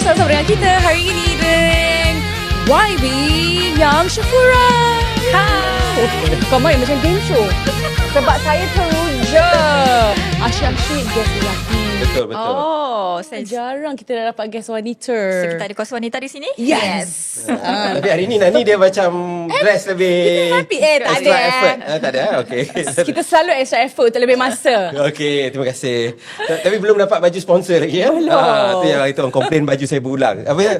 bersama dengan kita hari ini dengan YB yang Syafura. Hai. Kau main macam game show. Sebab saya teruja. Asyik-asyik guest lelaki. Betul, betul. Oh, saya Jarang kita dah dapat guest wanita. So, kita ada kos wanita di sini? Yes. Ah, Tapi hari ni Nani dia macam dress lebih happy. Eh, tak extra ada. effort. Ah, tak ada. Okey. kita selalu extra effort untuk lebih masa. Okey, terima kasih. Ta- Tapi belum dapat baju sponsor lagi ya. Belum. Ah, tu yang itu orang komplain baju saya berulang. Apa ya?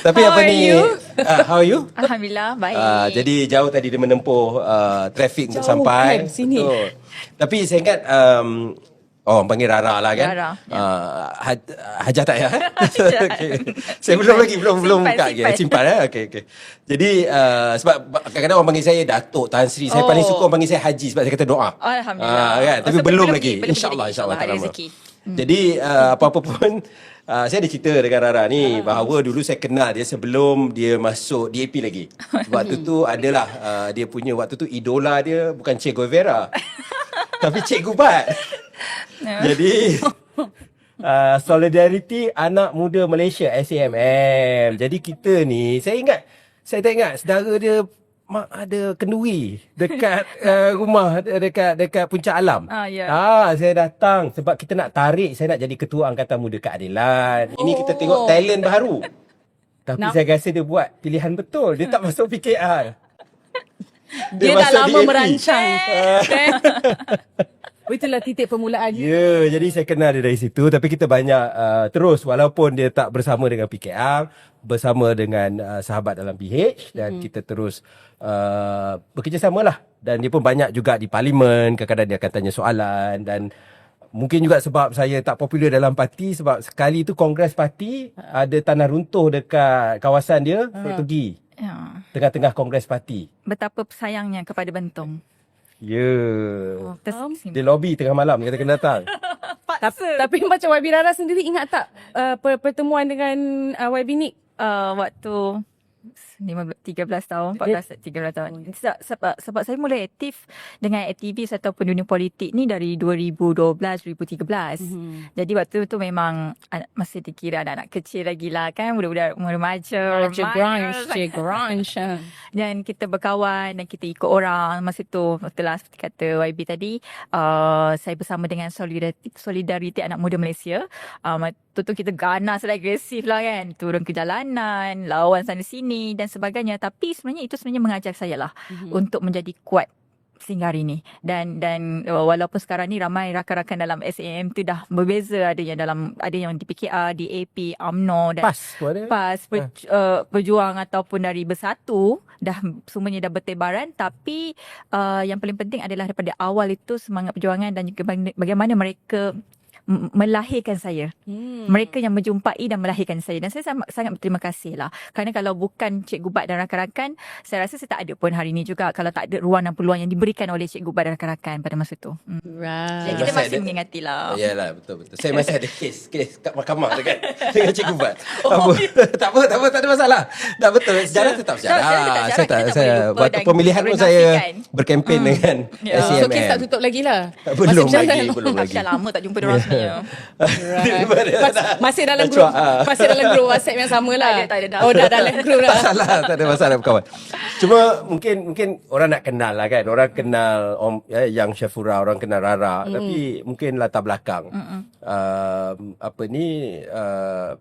Tapi How apa ni? you? Ah, how are you? Alhamdulillah, baik. Ah, jadi jauh tadi dia menempuh uh, trafik untuk Jauh sampai. kan sini? Betul. Tapi saya ingat um, Oh, panggil Rara lah kan? Rara, ya. Uh, haj, hajah tak ya? okay. Saya belum lagi, belum belum Simpan, buka simpan. lagi. Simpan eh. Okey, okey. Jadi uh, sebab kadang-kadang orang panggil saya Datuk Tan Sri. Saya Oh. paling suka orang panggil saya Haji sebab saya kata doa. Alhamdulillah. Ah, kan? Tapi so belum belum lagi. belum InsyaAllah, insyaAllah. Ada lama. rezeki. Jadi uh, apa-apa pun uh, saya ada cerita dengan Rara ni bahawa dulu saya kenal dia sebelum dia masuk DAP lagi. Waktu tu adalah uh, dia punya waktu tu idola dia bukan Che Guevara. tapi Cik Gubat. Jadi uh, Solidarity Anak Muda Malaysia SAMM. Jadi kita ni saya ingat saya tak ingat saudara dia mak ada kenduri dekat uh, rumah dekat dekat Puncak Alam. Ah, ya. Ah, saya datang sebab kita nak tarik saya nak jadi ketua angkatan muda keadilan. Ini kita tengok talent baru. Tapi Nak- saya rasa dia buat pilihan betul. Dia tak masuk PKR. Dia, dah masuk lama DAP. merancang. Itulah titik permulaan. Ya, yeah, jadi saya kenal dia dari situ tapi kita banyak uh, terus walaupun dia tak bersama dengan PKR, bersama dengan uh, sahabat dalam PH dan hmm. kita terus uh, bekerjasama lah dan dia pun banyak juga di parlimen, kadang-kadang dia akan tanya soalan dan mungkin juga sebab saya tak popular dalam parti sebab sekali tu kongres parti ada tanah runtuh dekat kawasan dia, saya pergi Ya. tengah-tengah kongres parti. Betapa sayangnya kepada Bentong. Ya. Yeah. Oh, tersim. Dia lobby tengah malam dia kata kena datang. Tapi, tapi macam YB Rara sendiri ingat tak uh, per- pertemuan dengan uh, YB Nick? Uh, waktu 15, 13 tahun, 14, 13 tahun. Sebab, sebab, sebab saya mulai aktif dengan aktivis ataupun dunia politik ni dari 2012, 2013. Mm-hmm. Jadi waktu tu memang masih dikira anak-anak kecil lagi lah kan. Budak-budak umur remaja. Remaja. Grunge, Grunge. ah. Dan kita berkawan dan kita ikut orang. Masa tu, betul lah seperti kata YB tadi, uh, saya bersama dengan Solidariti, Solidariti Anak Muda Malaysia. Um, tu tu kita ganas dan agresif lah kan. Turun ke jalanan, lawan sana sini dan sebagainya. Tapi sebenarnya itu sebenarnya mengajar saya lah mm-hmm. untuk menjadi kuat sehingga hari ni dan dan uh, walaupun sekarang ni ramai rakan-rakan dalam SAM tu dah berbeza ada yang dalam ada yang di PKR, di AP, UMNO dan Pas. PAS per, uh, berjuang ataupun dari bersatu dah semuanya dah bertebaran tapi uh, yang paling penting adalah daripada awal itu semangat perjuangan dan juga baga- bagaimana mereka melahirkan saya. Hmm. Mereka yang menjumpai dan melahirkan saya dan saya sangat, sangat berterima kasih lah. Kerana kalau bukan Cik Gubat dan rakan-rakan, saya rasa saya tak ada pun hari ini juga kalau tak ada ruang dan peluang yang diberikan oleh Cik Gubat dan rakan-rakan pada masa tu. Hmm. Jadi Right. kita Masih masih ada- mengingati lah. Yalah betul betul. Saya masih ada kes kes kat mahkamah dekat dengan Cikgu Bat. Oh, apa? tak apa tak apa tak ada masalah. Tak betul sejarah tetap sejarah. sejarah tetap sejarah, Saya tak kita tak saya boleh lupa waktu pemilihan pun saya berkempen dengan Ya. So kes tak tutup lagi lah. Belum Masih lagi, belum lagi. Dah lama tak jumpa diorang sebenarnya. Mas, masih dalam Dah grup cuak, ah. masih dalam grup WhatsApp yang sama lah. Tak ada, tak ada dah. Oh dah dalam grup tak dah. salah, tak ada masalah kawan. Cuma mungkin mungkin orang nak kenal lah kan. Orang kenal Om ya, yang Syafura, orang kenal Rara, mm. tapi mungkin latar belakang. Uh, apa ni uh,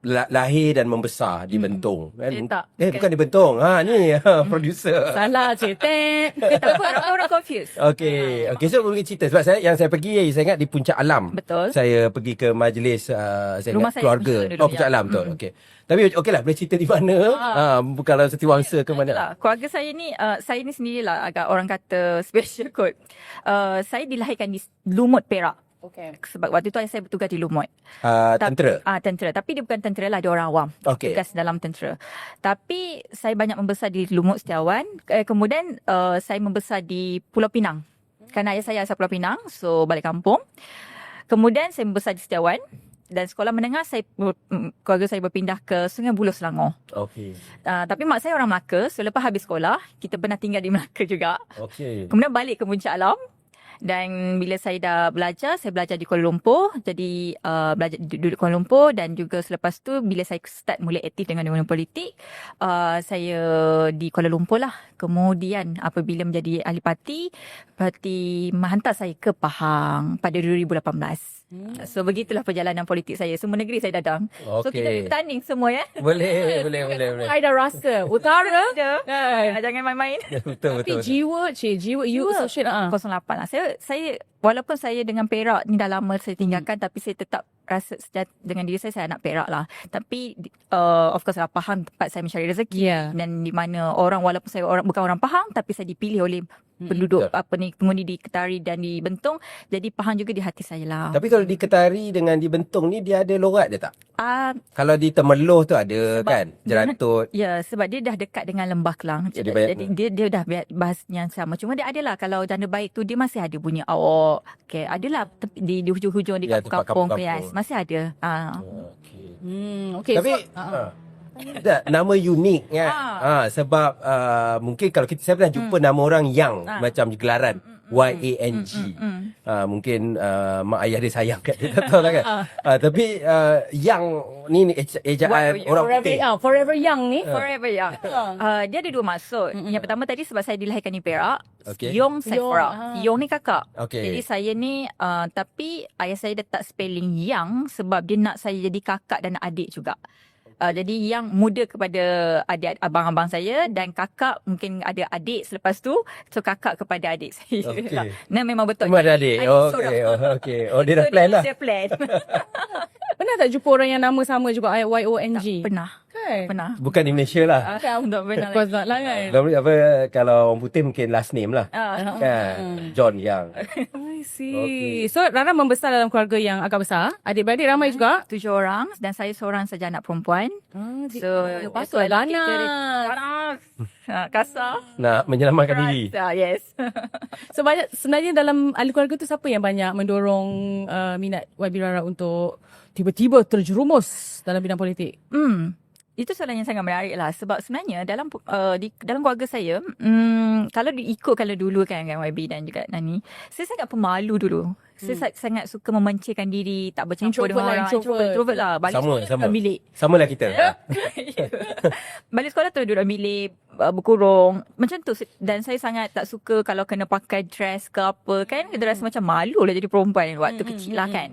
la- lahir dan membesar di Bentong kan. Eh, tak. Eh bukan di Bentong. Ha ni producer. Salah cetek. tak apa, orang, orang confused. Okey, okey so boleh cerita sebab saya yang saya pergi saya ingat di Puncak Alam. Betul. Saya pergi ke majlis uh, saya Rumah ingat saya keluarga. dulu, oh Puncak ya. Alam betul. Okey. Tapi okeylah boleh cerita di mana? Ha, bukan dalam setiwangsa ke mana? Itulah, keluarga saya ni, uh, saya ni sendirilah agak orang kata special kot. Uh, saya dilahirkan di Lumut, Perak. Okay. Sebab waktu tu saya bertugas di Lumut. Uh, Tapi- tentera. Ah, tentera. Tapi dia bukan tentera lah, dia orang awam. Okey. Tugas dalam tentera. Tapi saya banyak membesar di Lumut Setiawan. Eh, kemudian uh, saya membesar di Pulau Pinang. Kerana ayah saya asal Pulau Pinang, so balik kampung. Kemudian saya membesar di Setiawan. Dan sekolah menengah saya mm, keluarga saya berpindah ke Sungai Buloh Selangor. Okey. Uh, tapi mak saya orang Melaka. So lepas habis sekolah, kita pernah tinggal di Melaka juga. Okey. Kemudian balik ke Puncak Alam. Dan bila saya dah belajar, saya belajar di Kuala Lumpur. Jadi uh, belajar di Kuala Lumpur dan juga selepas tu bila saya start mulai aktif dengan dunia politik, uh, saya di Kuala Lumpur lah. Kemudian apabila menjadi ahli parti, parti menghantar saya ke Pahang pada 2018. Hmm. So begitulah perjalanan politik saya. Semua negeri saya datang. So kita bertanding semua ya. Boleh, boleh, boleh, boleh. I dah rasa. Utara. Ada. Kan? Jangan main-main. betul, Tapi betul. betul. jiwa, cik. Jiwa, you Jiwa. associate. ah. 08 lah. Saya saya walaupun saya dengan Perak ni dah lama saya tinggalkan hmm. tapi saya tetap rasa sejat, dengan diri saya saya anak Perak lah. Tapi uh, of course lah Pahang tempat saya mencari rezeki Ya. dan di mana orang walaupun saya orang bukan orang Pahang tapi saya dipilih oleh penduduk Betul. apa ni pengundi di Ketari dan di Bentong jadi Pahang juga di hati saya lah. Tapi kalau di Ketari dengan di Bentong ni dia ada lorat dia tak? Ah Kalau di Temeloh tu ada Sebab- kan? Jeratut. Ya, sebab dia dah dekat dengan Lembah Kelang. Jadi Jadi, banyak- jadi dia dia dah bahas yang sama. Cuma dia adalah kalau janda baik tu dia masih ada bunyi awak. Okay, adalah di di hujung-hujung di Ya, tempat kampung-kampung. kampung-kampung. Yes, masih ada. Ah. Okey. Hmm, okay. Tapi so, ha. Tak, nama unik kan. Ha. Ah. sebab uh, mungkin kalau kita saya pernah jumpa nama orang yang Ah. macam gelaran Y A N G. Mm. Uh, mungkin uh, mak ayah dia sayang kat dia tak tahu lah kan. uh, tapi uh, yang ni ni eja- ejaan What- orang forever, putih. ah, forever young ni. Forever ya. Uh, dia ada dua maksud. Yang pertama tadi sebab saya dilahirkan di Perak. Okey. Yong Saifara. ah. Yong ni kakak. Okey. Jadi saya ni uh, tapi ayah saya letak spelling yang sebab dia nak saya jadi kakak dan adik juga. Uh, jadi yang muda kepada adik abang-abang saya dan kakak mungkin ada adik selepas tu so kakak kepada adik saya. Okey. Nah memang betul. Memang ada adik. Adik Oh, okey. Oh, okey. Oh, dia dah So, plan lah. Dia plan. Pernah tak jumpa orang yang nama sama juga Y-O-N-G? pernah. Kan? Pernah. Bukan di Malaysia lah. Ah, tak pernah. Of course not lah kan? Kalau apa kalau orang putih mungkin last name lah. Ah. Kan? John Yang. I see. Okey. So, Rara membesar dalam keluarga yang agak besar. Adik-beradik ramai juga. Tujuh orang dan saya seorang saja anak perempuan. Ah, So, patutlah kita- nak. Panas. Ah, Kasar. Nak menyelamatkan diri. Ah, yes. So, banyak, sebenarnya dalam ahli keluarga tu siapa yang banyak mendorong uh, minat YB Rara untuk tiba-tiba terjerumus dalam bidang politik? Hmm. Itu soalan yang sangat menarik lah sebab sebenarnya dalam uh, di dalam keluarga saya um, kalau diikut kalau dulu kan kan YB dan juga Nani saya sangat pemalu dulu. Saya hmm. sangat suka memencilkan diri, tak bercampur Introvert dengan lah, orang. introvert. introvert lah. Balik Sama, sekolah sama. dalam bilik. Sama lah kita. Ha. Balik sekolah tu duduk dalam bilik, uh, berkurung. Macam tu. Dan saya sangat tak suka kalau kena pakai dress ke apa kan. Kita rasa macam malu lah jadi perempuan waktu kecil lah kan.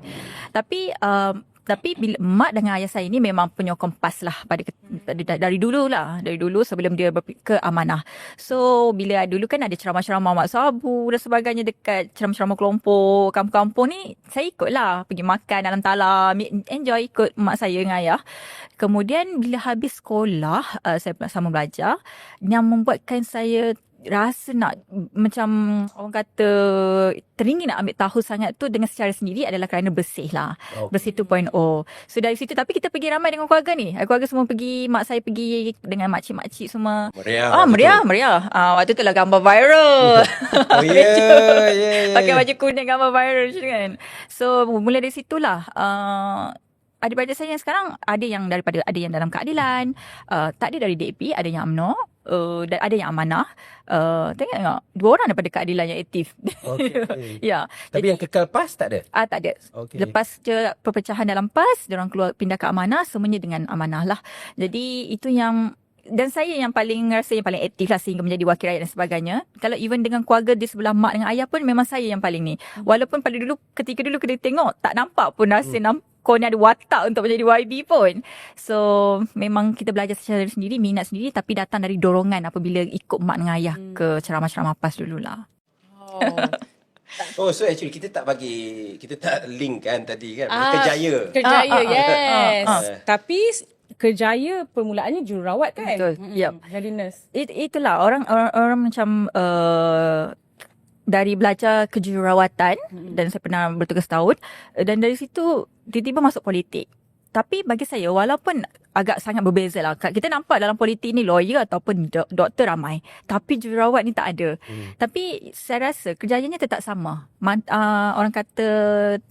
Tapi um, tapi bila mak dengan ayah saya ni memang penyokong PAS lah pada dari, dulu lah. Dari dulu sebelum dia ke amanah. So bila dulu kan ada ceramah-ceramah mak sabu dan sebagainya dekat ceramah-ceramah kelompok kampung-kampung ni saya ikut lah. Pergi makan dalam talam enjoy ikut mak saya dengan ayah. Kemudian bila habis sekolah uh, saya sama belajar yang membuatkan saya rasa nak macam orang kata teringin nak ambil tahu sangat tu dengan secara sendiri adalah kerana bersih lah. Okey. Bersih 2.0. So dari situ tapi kita pergi ramai dengan keluarga ni. Keluarga semua pergi, mak saya pergi dengan makcik-makcik semua. Meriah. Ah, meriah, meriah. Ah, waktu tu lah gambar viral. Oh, ya, ya, ya. Pakai baju kuning gambar viral macam tu kan. So mula dari situlah uh, adik-beradik saya yang sekarang ada yang daripada ada yang dalam keadilan, uh, tak ada dari DAP, ada yang UMNO, uh, dan ada yang amanah. Uh, tengok tengok dua orang daripada keadilan yang aktif. Okey. ya. Tapi yang kekal PAS tak ada? Ah tak ada. Okey. Lepas je perpecahan dalam PAS, orang keluar pindah ke amanah, semuanya dengan amanah lah. Jadi itu yang dan saya yang paling rasa yang paling aktif lah sehingga menjadi wakil rakyat dan sebagainya. Kalau even dengan keluarga di sebelah mak dengan ayah pun memang saya yang paling ni. Walaupun pada dulu ketika dulu kita tengok tak nampak pun rasa hmm. nampak kau ni ada watak untuk menjadi YB pun. So memang kita belajar secara sendiri, minat sendiri tapi datang dari dorongan apabila ikut mak dengan ayah hmm. ke ceramah-ceramah PAS dululah. Oh. Oh, so actually kita tak bagi, kita tak link kan tadi kan. Ah, Kerjaya. Kerjaya, Ah, ah, yes. ah, ah. Tapi kerjaya permulaannya jururawat kan? Betul, Mm-mm. yep. Jadi nurse. It, itulah orang orang, orang macam uh, dari belajar kejururawatan hmm. dan saya pernah bertugas tahun dan dari situ tiba-tiba masuk politik. Tapi bagi saya walaupun agak sangat berbeza lah. Kita nampak dalam politik ni lawyer ataupun do- doktor ramai. Tapi jururawat ni tak ada. Hmm. Tapi saya rasa kerjayanya tetap sama. Man, uh, orang kata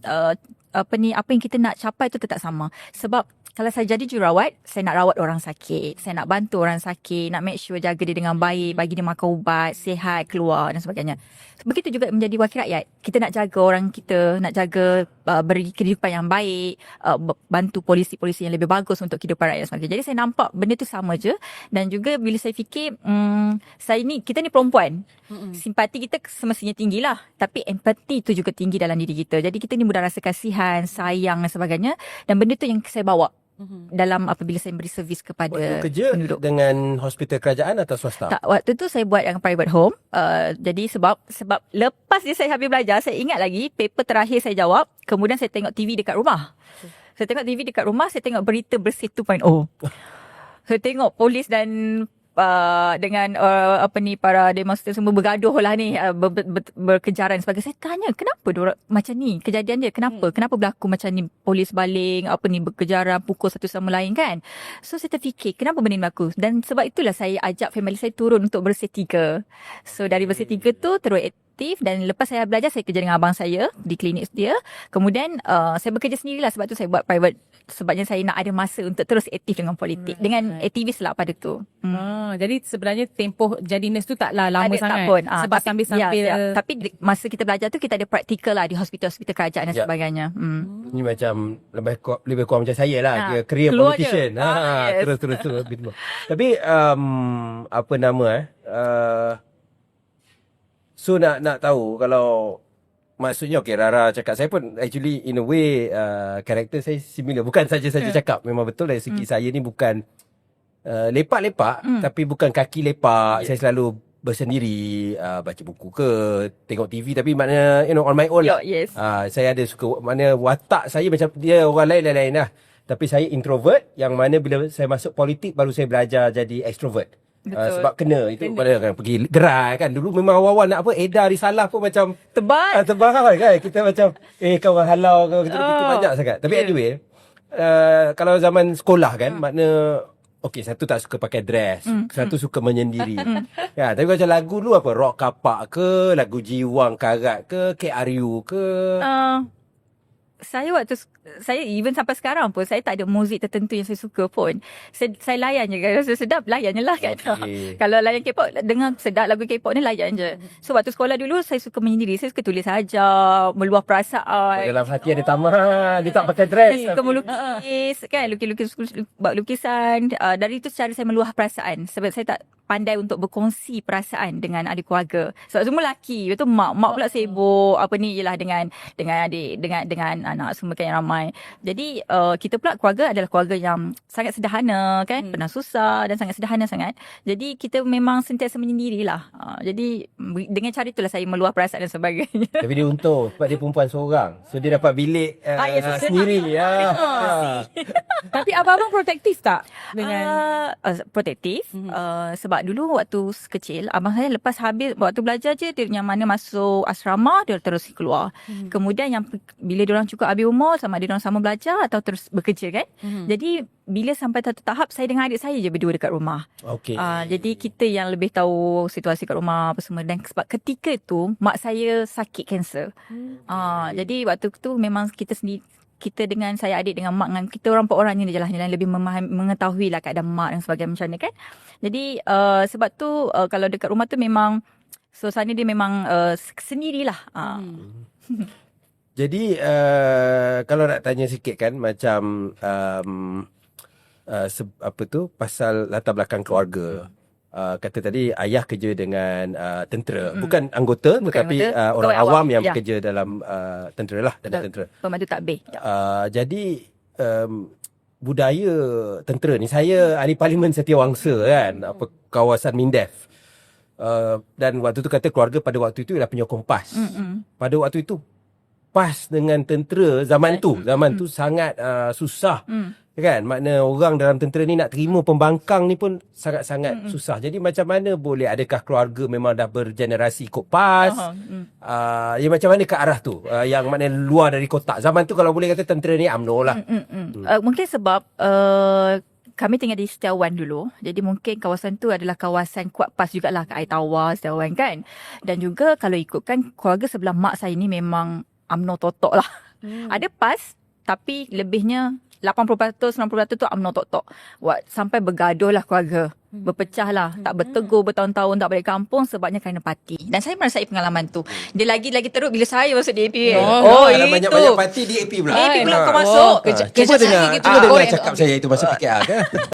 uh, apa ni apa yang kita nak capai tu tetap sama. Sebab kalau saya jadi jururawat, saya nak rawat orang sakit. Saya nak bantu orang sakit, nak make sure jaga dia dengan baik, bagi dia makan ubat, sihat, keluar dan sebagainya. Begitu juga menjadi wakil rakyat. Kita nak jaga orang kita, nak jaga uh, beri kehidupan yang baik, uh, bantu polisi-polisi yang lebih bagus untuk kehidupan rakyat dan sebagainya. Jadi saya nampak benda tu sama je. Dan juga bila saya fikir, um, saya ni, kita ni perempuan. Mm-mm. Simpati kita semestinya tinggi lah. Tapi empati tu juga tinggi dalam diri kita. Jadi kita ni mudah rasa kasihan, sayang dan sebagainya. Dan benda tu yang saya bawa mm-hmm. dalam apabila saya beri servis kepada Waktu kerja penduduk. dengan hospital kerajaan atau swasta? Tak, waktu tu saya buat yang private home. Uh, jadi sebab sebab lepas je saya habis belajar, saya ingat lagi paper terakhir saya jawab. Kemudian saya tengok TV dekat rumah. Saya tengok TV dekat rumah, saya tengok berita bersih 2.0. saya tengok polis dan uh, dengan uh, apa ni para demonstran semua bergaduh lah ni uh, ber, ber, ber, berkejaran sebagai saya tanya kenapa diorang, macam ni? Kejadian dia kenapa? Hmm. kenapa berlaku macam ni? Polis baling apa ni berkejaran pukul satu sama lain kan? So saya terfikir kenapa benda ni berlaku? Dan sebab itulah saya ajak family saya turun untuk bersih tiga so dari bersih tiga tu terus aktif dan lepas saya belajar saya kerja dengan abang saya di klinik dia kemudian uh, saya bekerja sendirilah sebab tu saya buat private sebabnya saya nak ada masa untuk terus aktif dengan politik right. dengan aktivis lah pada tu hmm. ah, jadi sebenarnya tempoh jadi nurse tu taklah lama ada, sangat tak pun. Ah, sebab tapi, sambil-sambil ya, ya. tapi masa kita belajar tu kita ada praktikal lah di hospital-hospital kerajaan dan Ya. sebagainya hmm. Ini macam lebih kurang, lebih kurang macam saya lah. Ha, Dia career keluar politician. je. Ha, Ah, yes. terus terus terus. Tapi um, apa nama eh? Uh, so nak nak tahu kalau maksudnya okay Rara cakap saya pun actually in a way uh, karakter saya similar. Bukan saja-saja Hmm. cakap. Memang betul dari segi saya ni bukan uh, lepak-lepak Hmm. tapi bukan kaki lepak. Ya. Saya selalu bersendiri uh, baca buku ke tengok TV tapi maknanya you know on my own lah. Yes Ah, saya ada suka mana watak saya macam dia orang lain lain lah. Tapi saya introvert yang mana bila saya masuk politik baru saya belajar jadi extrovert. Uh, Betul. sebab kena itu Kena. pada kan pergi gerai kan dulu memang awal-awal nak apa edar risalah pun macam tebal ah, tebal kan kita macam eh kau orang halau kau kita oh. Banyak sangat tapi Yeah. anyway uh, kalau zaman sekolah kan makna Okey, satu tak suka pakai dress. Hmm, Satu suka menyendiri. ya, tapi macam lagu dulu apa? Rock kapak ke? Lagu Jiwang Karat ke? KRU ke? uh, saya waktu saya even sampai sekarang pun saya tak ada muzik tertentu yang saya suka pun. Saya, saya layan je kalau rasa sedap layan je lah kan. Okey. kalau layan K-pop dengar sedap lagu K-pop ni layan je. So waktu sekolah dulu saya suka menyendiri. Saya suka tulis saja, meluah perasaan. Dalam hati ada taman. Dia tak pakai dress. Saya suka melukis kan lukis-lukis buat lukisan uh, dari itu cara saya meluah perasaan sebab saya tak pandai untuk berkongsi perasaan dengan adik keluarga sebab semua lelaki betul mak mak pula sibuk apa ni ialah dengan dengan adik dengan dengan anak semua kan yang ramai jadi uh, kita pula keluarga adalah keluarga yang sangat sederhana kan hmm. pernah susah dan sangat sederhana sangat jadi kita memang sentiasa menyendirilah uh, jadi dengan cara itulah saya meluah perasaan dan sebagainya Tapi dia untung sebab dia perempuan seorang. So dia dapat bilik uh, Ah, senang. sendiri. Ya. tapi abang-abang protektif tak dengan Uh, uh, protektif Mhm. uh, sebab dulu waktu kecil abang saya lepas habis waktu belajar je dia yang mana masuk asrama dia terus keluar. Mhm. Kemudian yang bila dia orang cukup habis umur sama ada dia orang sama belajar atau terus bekerja kan. Mhm. Jadi bila sampai satu tahap saya dengan adik saya je berdua dekat rumah. Okey. Uh, jadi kita yang lebih tahu situasi kat rumah apa semua dan sebab ketika tu mak saya sakit kanser. Ah, jadi waktu tu memang kita sendiri kita dengan saya adik dengan mak dengan kita orang empat orang ni je lah yang lebih memahami, mengetahui lah keadaan mak dan sebagainya macam ni kan. Jadi uh, sebab tu uh, kalau dekat rumah tu memang suasana dia memang uh, sendirilah. Uh, Hmm. Jadi uh, kalau nak tanya sikit kan macam um, uh, se- apa tu pasal latar belakang keluarga. Uh, kata tadi ayah kerja dengan uh, tentera. Mm. Bukan anggota Bukan tetapi anggota, uh, orang awam awam. yang Ya. bekerja dalam uh, tentera lah, dalam tentera. Pembantu takbir. Ya. Uh, jadi um, budaya tentera ni saya ahli parlimen Setiawangsa kan apa kawasan Mindef. Uh, dan waktu tu kata keluarga pada waktu itu ialah penyokong PAS. Mm-mm. Pada waktu itu PAS dengan tentera zaman tu, zaman tu sangat uh, susah Mm. Kan makna orang dalam tentera ni nak terima pembangkang ni pun sangat-sangat susah. Jadi macam mana boleh adakah keluarga memang dah bergenerasi ikut PAS? Aha, mm. Uh, ya macam mana ke arah tu uh, yang makna luar dari kotak. Zaman tu kalau boleh kata tentera ni UMNO lah. Mm. Uh, mungkin sebab uh, kami tinggal di Setiawan dulu. Jadi mungkin kawasan tu adalah kawasan kuat pas jugalah ke air tawar Setiawan kan. Dan juga kalau ikutkan keluarga sebelah mak saya ni memang UMNO totok lah. Hmm. Ada PAS tapi lebihnya 80% 90% tu UMNO tok-tok. Buat sampai bergaduh lah keluarga. Berpecah lah. Tak bertegur bertahun-tahun tak balik kampung sebabnya kerana parti. Dan saya merasai pengalaman tu. Dia lagi-lagi teruk bila saya masuk DAP. Oh, ada banyak-banyak parti DAP pula. DAP pula Ah. kau masuk. Ah, Cuba dengar, cuba dengar cakap saya itu masa PKR kan.